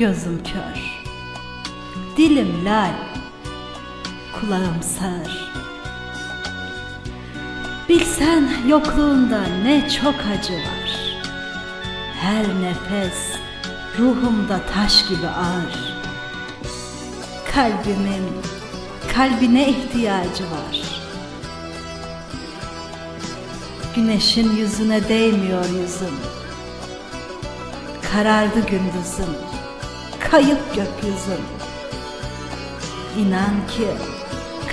gözüm kör. Dilim lal, kulağım sağır. Bilsen yokluğunda ne çok acı var. Her nefes ruhumda taş gibi ağır. Kalbimin kalbine ihtiyacı var. Güneşin yüzüne değmiyor yüzüm. Karardı gündüzüm, kayıp gökyüzüm. İnan ki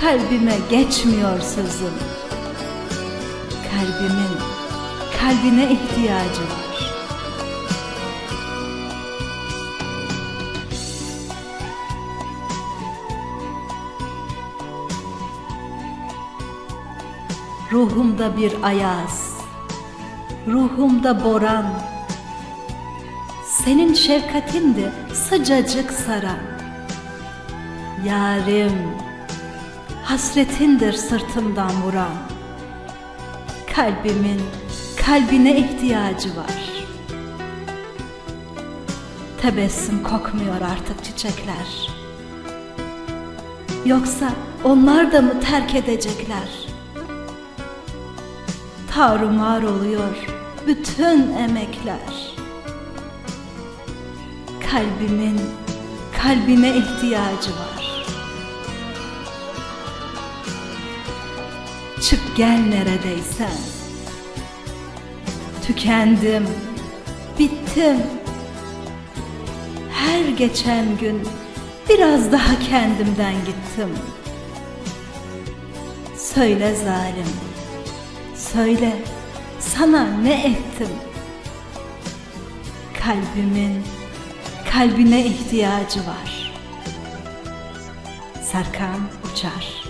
kalbime geçmiyor sözüm. Kalbimin kalbine ihtiyacı var. Ruhumda bir ayaz, ruhumda boran. Senin şefkatindi sıcacık saran. Yarim, hasretindir sırtımdan vuran. Kalbimin kalbine ihtiyacı var. Tebessüm kokmuyor artık çiçekler. Yoksa onlar da mı terk edecekler? Tarumar oluyor bütün emekler. Kalbimin kalbine ihtiyacı var. Çık gel neredeysen. Tükendim, bittim. Her geçen gün biraz daha kendimden gittim. Söyle zalim, söyle sana ne ettim? Kalbimin kalbine ihtiyacı var. Serkan Uçar